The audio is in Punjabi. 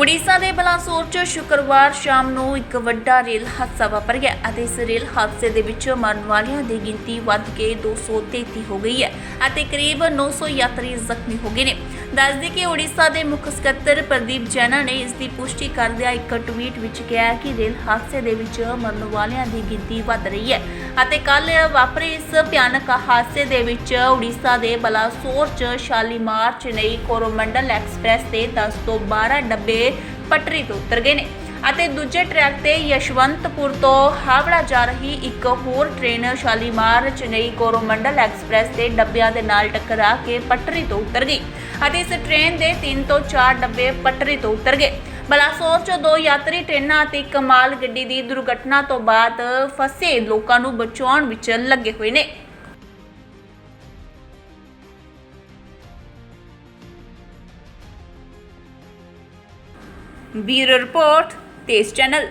ਉੜੀਸਾ ਦੇ ਬਲਾਸੋਰ 'ਚ ਸ਼ੁੱਕਰਵਾਰ ਸ਼ਾਮ ਨੂੰ ਇੱਕ ਵੱਡਾ ਰੇਲ ਹਾਦਸਾ ਵਾਪਰ ਗਿਆ ਅਤੇ ਇਸ ਰੇਲ ਹਾਦਸੇ ਦੇ ਵਿੱਚ ਮਰਨ ਵਾਲਿਆਂ ਦੀ ਗਿਣਤੀ ਵੱਧ ਕੇ 233 ਹੋ ਗਈ ਹੈ ਅਤੇ ਕਰੀਬ 900 ਯਾਤਰੀ ਜ਼ਖਮੀ ਹੋ ਗਏ ਨੇ। ਦੱਸਦੇ ਕਿ ਉੜੀਸਾ ਦੇ ਮੁੱਖ ਸਕੱਤਰ ਪ੍ਰਦੀਪ ਜੈਨਾ ਨੇ ਇਸ ਦੀ ਪੁਸ਼ਟੀ ਕਰਦਿਆਂ ਇੱਕ ਟਵੀਟ ਵਿੱਚ ਕਿਹਾ ਕਿ ਰੇਲ ਹਾਦਸੇ ਦੇ ਵਿੱਚ ਮਰਨ ਵਾਲਿਆਂ ਦੀ ਗਿਣਤੀ ਵੱਧ ਰਹੀ ਹੈ। ਅਤੇ ਕੱਲ ਵਾਪਰੇ ਇਸ ਭਿਆਨਕ ਹਾਦਸੇ ਦੇ ਵਿੱਚ ਉੜੀਸਾ ਦੇ ਬਲਾਸੋਰ 'ਚ ਸ਼ਾਲੀਮਾਰ ਚੇਨਈ ਕੋਰੋਮੰਡਲ ਐਕਸਪ੍ਰੈਸ ਦੇ 10 ਤੋਂ 12 ਡੱਬੇ ਪਟਰੀ ਤੋਂ ਉਤਰ ਗਏ ਨੇ। ਅਤੇ ਦੂਜੇ ਟਰੈਕ ਤੇ ਯਸ਼ਵੰਤਪੁਰ ਤੋਂ ਹਾਵੜਾ ਜਾ ਰਹੀ ਇੱਕ ਹੋਰ ਟ੍ਰੇਨ ਸ਼ਾਲੀਮਾਰ ਚੇਨਈ ਕੋਰੋਮੰਡਲ ਐਕਸਪ੍ਰੈਸ ਦੇ ਡੱਬਿਆਂ ਦੇ ਨਾਲ ਟਕਰਾ ਕੇ ਪਟਰੀ ਤੋਂ ਉਤਰ ਗਈ ਅਤੇ ਇਸ ਟ੍ਰੇਨ ਦੇ 3 ਤੋਂ 4 ਡੱਬੇ ਪਟਰੀ ਤੋਂ ਉਤਰ ਗਏ। ਬਲਾਸੋਰ 'ਚ ਦੋ ਯਾਤਰੀ ਟ੍ਰੇਨਾਂ ਅਤੇ ਕਮਾਲ ਗੱਡੀ ਦੀ ਦੁਰਘਟਨਾ ਤੋਂ ਬਾਅਦ ਫਸੇ ਲੋਕਾਂ ਨੂੰ ਬਚਾਉਣ ਵਿੱਚ ਲੱਗੇ ਹੋਏ ਨੇ। ਬਿਊਰੋ ਰਿਪੋਰਟ તેજ ચેનલ